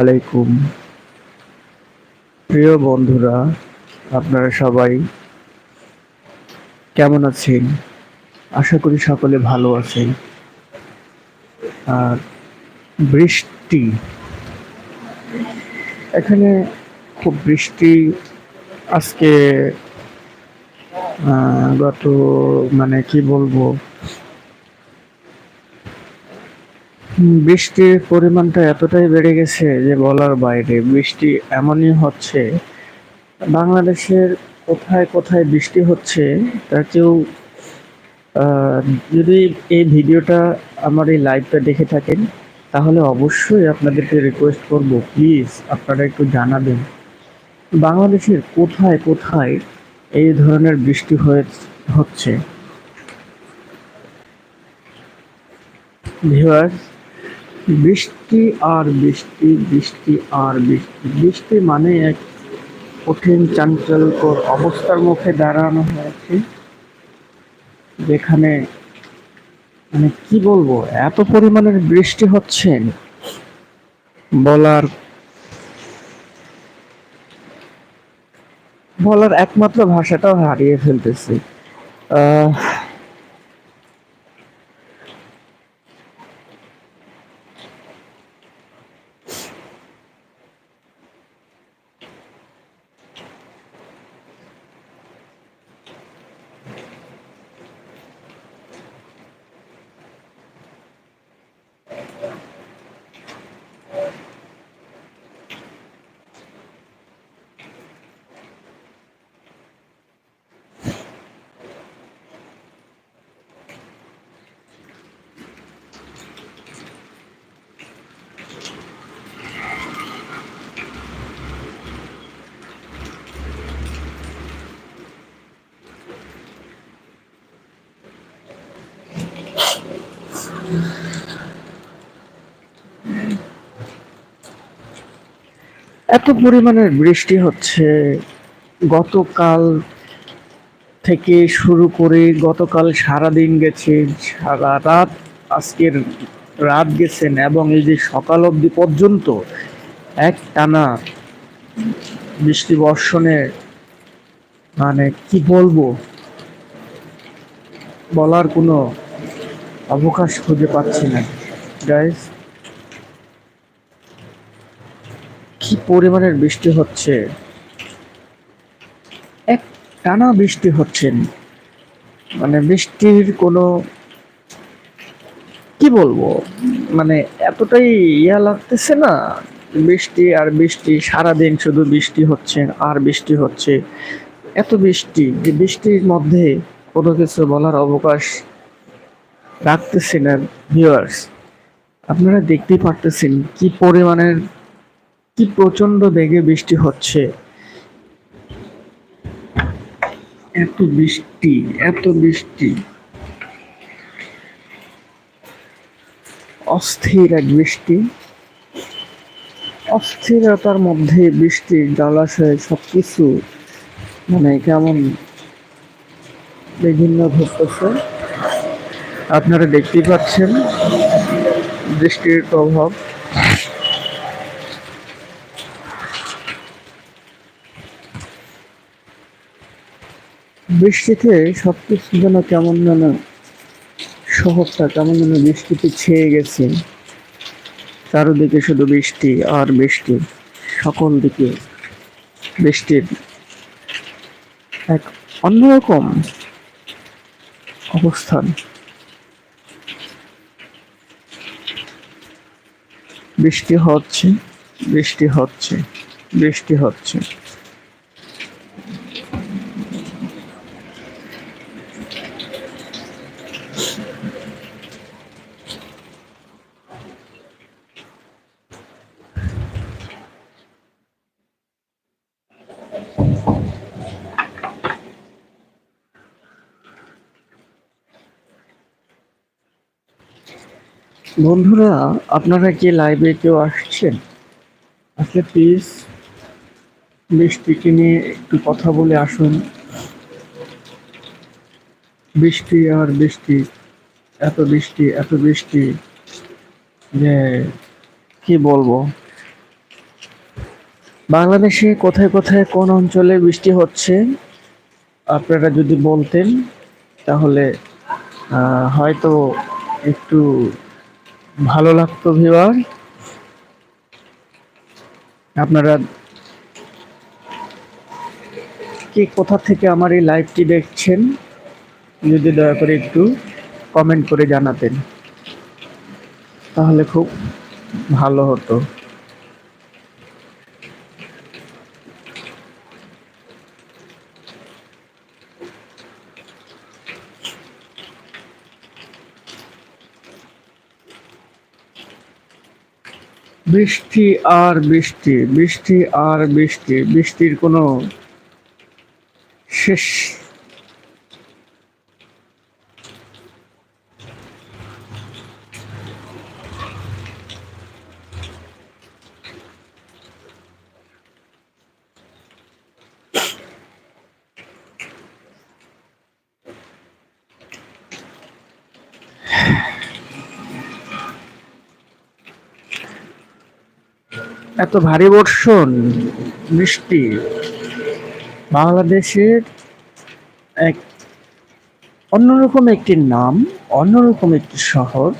আলাইকুম। প্রিয় বন্ধুরা, আপনারা সবাই কেমন আছেন? আশা করি সকলে ভালো আছেন। আর বৃষ্টি, এখানে খুব বৃষ্টি। আজকে গত মানে কি বলব বৃষ্টির পরিমাণটা এতটাই বেড়ে গেছে যে বলার বাইরে। বৃষ্টি এমনই হচ্ছে, বাংলাদেশের কোথায় কোথায় বৃষ্টি হচ্ছে তা কেউ যদি এই ভিডিওটা আমার এই লাইভটা দেখে থাকেন, তাহলে অবশ্যই আপনাদেরকে রিকোয়েস্ট করব প্লিজ আপনারা একটু জানাবেন। বাংলাদেশের কোথায় কোথায় এই ধরনের বৃষ্টি হয়ে, হচ্ছে? ভিউয়ার্স বৃষ্টি আর বৃষ্টি বৃষ্টি আর বৃষ্টি। বৃষ্টি মানে এক কঠিন, চাঞ্চল্যকর অবস্থার মুখে দাঁড়ানো হয়েছে, যেখানে মানে কি বলব, এত পরিমাণের বৃষ্টি হচ্ছে বলার বলার একমাত্র ভাষাটাও হারিয়ে ফেলতেছি। এত পরিমাণের বৃষ্টি হচ্ছে। গতকাল থেকে শুরু করে গতকাল সারা দিন গেছে, সারা রাত, আজকের রাত গেছেন এবং এই যে সকাল অবধি পর্যন্ত এক টানা বৃষ্টি বর্ষণের মানে কি বলব? বলার কোনো অবকাশ খুঁজে পাচ্ছি না। গাইস কি পরিমাণের বৃষ্টি হচ্ছে? এক টানা বৃষ্টি হচ্ছেন মানে বৃষ্টির কোনো কি বলব? মানে এতটাই ইয়া লাগতেছে না, বৃষ্টি আর বৃষ্টি, সারাদিন শুধু বৃষ্টি হচ্ছে আর বৃষ্টি হচ্ছে। এত বৃষ্টি, যে বৃষ্টির মধ্যে কোনো কিছু বলার অবকাশ রাখতেছে না ভিউয়ার্স আপনারা দেখতেই পারতেছেন কি পরিমাণের কি প্রচণ্ড বেগে বৃষ্টি হচ্ছে? এত বৃষ্টি এত বৃষ্টি। অস্থির এক বৃষ্টি। অস্থিরতার মধ্যে বৃষ্টির জলাশয় সবকিছু মানে কেমন বিভিন্ন ঘটতেছে আপনারা দেখতেই পাচ্ছেন বৃষ্টির প্রভাব। বৃষ্টিতে সবকিছু যেন কেমন যেন শহরটা কেমন যেন বৃষ্টিতে ছেয়ে গেছে। চারদিকে শুধু বৃষ্টি আর বৃষ্টি, সকল দিকে বৃষ্টির এক অন্যরকম অবস্থান। বৃষ্টি হচ্ছে বৃষ্টি হচ্ছে বৃষ্টি হচ্ছে। বন্ধুরা আপনারা কি লাইভে কেউ আসছেন? আসলে প্লিজ বৃষ্টিকে নিয়ে একটু কথা বলে আসুন। বৃষ্টি আর বৃষ্টি এত বৃষ্টি এত বৃষ্টি যে কি বলব? বাংলাদেশে কোথায় কোথায় কোন অঞ্চলে বৃষ্টি হচ্ছে? আপনারা যদি বলতেন তাহলে হয়তো একটু ভালো লাগতো ভিওয়ার আপনারা কে কোথা থেকে আমার এই লাইভটি দেখছেন, যদি দয়া করে একটু কমেন্ট করে জানাতেন, তাহলে খুব ভালো হতো। বৃষ্টি আর বৃষ্টি বৃষ্টি আর বৃষ্টি বৃষ্টির কোনো শেষ এত ভারী বর্ষণ, বৃষ্টি, বাংলাদেশের এক অন্যরকম একটি নাম, অন্যরকম একটি শহর,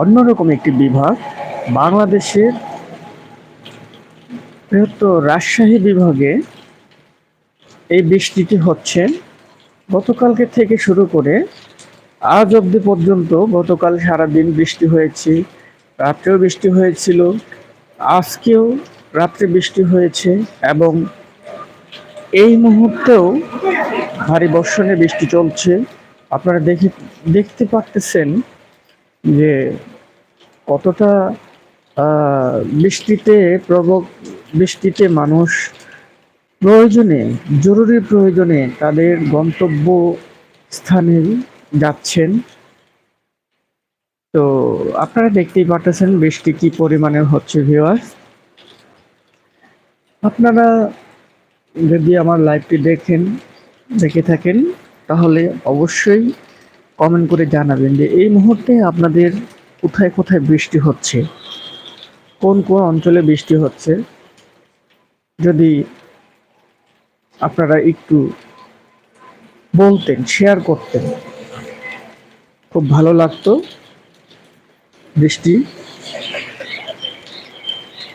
অন্যরকম একটি বিভাগ, বাংলাদেশের বৃহত্তর রাজশাহী বিভাগে এই বৃষ্টিটি হচ্ছে। গতকালকে থেকে শুরু করে আজ অবধি পর্যন্ত গতকাল সারাদিন বৃষ্টি হয়েছে, রাত্রেও বৃষ্টি হয়েছিল। আজকেও রাত্রে বৃষ্টি হয়েছে এবং এই মুহূর্তেও ভারী বর্ষণে বৃষ্টি চলছে। আপনারা দেখে, দেখতে পারতেছেন যে কতটা বৃষ্টিতে প্রবক বৃষ্টিতে মানুষ প্রয়োজনে, জরুরি প্রয়োজনে তাদের গন্তব্য স্থানে যাচ্ছেন। তো আপনারা দেখতেই পারতেছেন বৃষ্টি কি পরিমাণের হচ্ছে ভিউয়ার্স আপনারা যদি আমার লাইভটি দেখেন, দেখে থাকেন, তাহলে অবশ্যই কমেন্ট করে জানাবেন যে এই মুহূর্তে আপনাদের কোথায় কোথায় বৃষ্টি হচ্ছে? কোন কোন অঞ্চলে বৃষ্টি হচ্ছে? যদি আপনারা একটু বলতেন শেয়ার করতেন, খুব ভালো লাগতো। বৃষ্টি।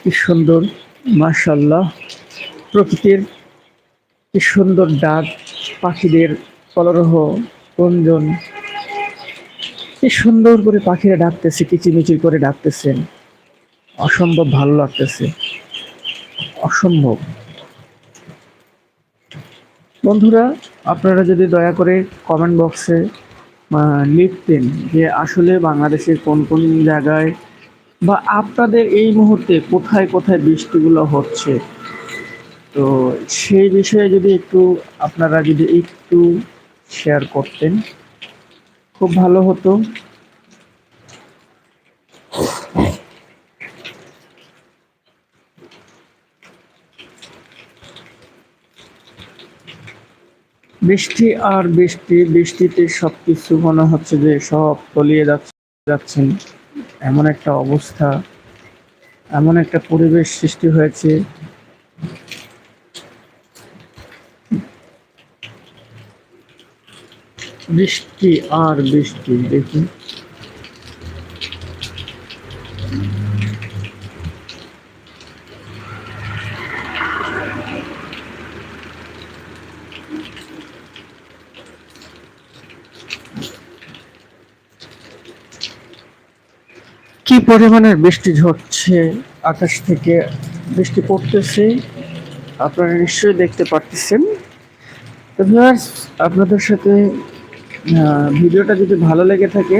কি সুন্দর মাশাল্লাহ প্রকৃতির কি সুন্দর ডাক, পাখিদের কলরহ গুঞ্জন কি সুন্দর করে পাখিরা ডাকতেছে কিচিমিচি করে ডাকতেছেন। অসম্ভব ভালো লাগতেছে। অসম্ভব। বন্ধুরা, আপনারা যদি দয়া করে কমেন্ট বক্সে লিখতেন যে আসলে বাংলাদেশের কোন কোন জায়গায় বা আপনাদের এই মুহূর্তে কোথায় কোথায় বৃষ্টিগুলো হচ্ছে? তো সেই বিষয়ে যদি একটু আপনারা যদি একটু শেয়ার করতেন, খুব ভালো হতো। বৃষ্টি আর বৃষ্টি, বৃষ্টিতে সব কিছু মনে হচ্ছে যে সব তলিয়ে যাচ্ছে, যাচ্ছেন। এমন একটা অবস্থা, এমন একটা পরিবেশ সৃষ্টি হয়েছে। বৃষ্টি আর বৃষ্টি, দেখুন। কি পরিমাণের বৃষ্টি ঝরছে আকাশ থেকে? বৃষ্টি পড়তেছে। আপনারা নিশ্চয়ই দেখতে পারতেছেন। তো ভিউয়ার্স আপনাদের সাথে ভিডিওটা যদি ভালো লেগে থাকে,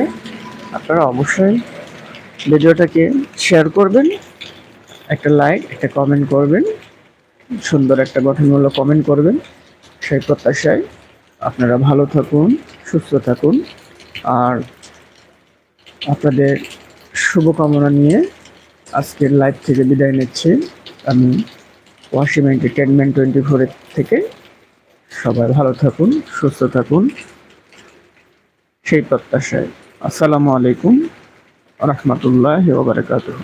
আপনারা অবশ্যই ভিডিওটাকে শেয়ার করবেন, একটা লাইক একটা কমেন্ট করবেন, সুন্দর একটা গঠনমূলক কমেন্ট করবেন। সেই প্রত্যাশায় আপনারা ভালো থাকুন, সুস্থ থাকুন। আর আপনাদের শুভকামনা নিয়ে আজকের লাইভ থেকে বিদায় নিচ্ছি। আমি ওয়াসিম এন্টারটেনমেন্ট টোয়েন্টি ফোরের থেকে সবাই ভালো থাকুন, সুস্থ থাকুন। সেই প্রত্যাশায়। আসসালামু আলাইকুম রহমতুল্লাহ বারকাতুহ।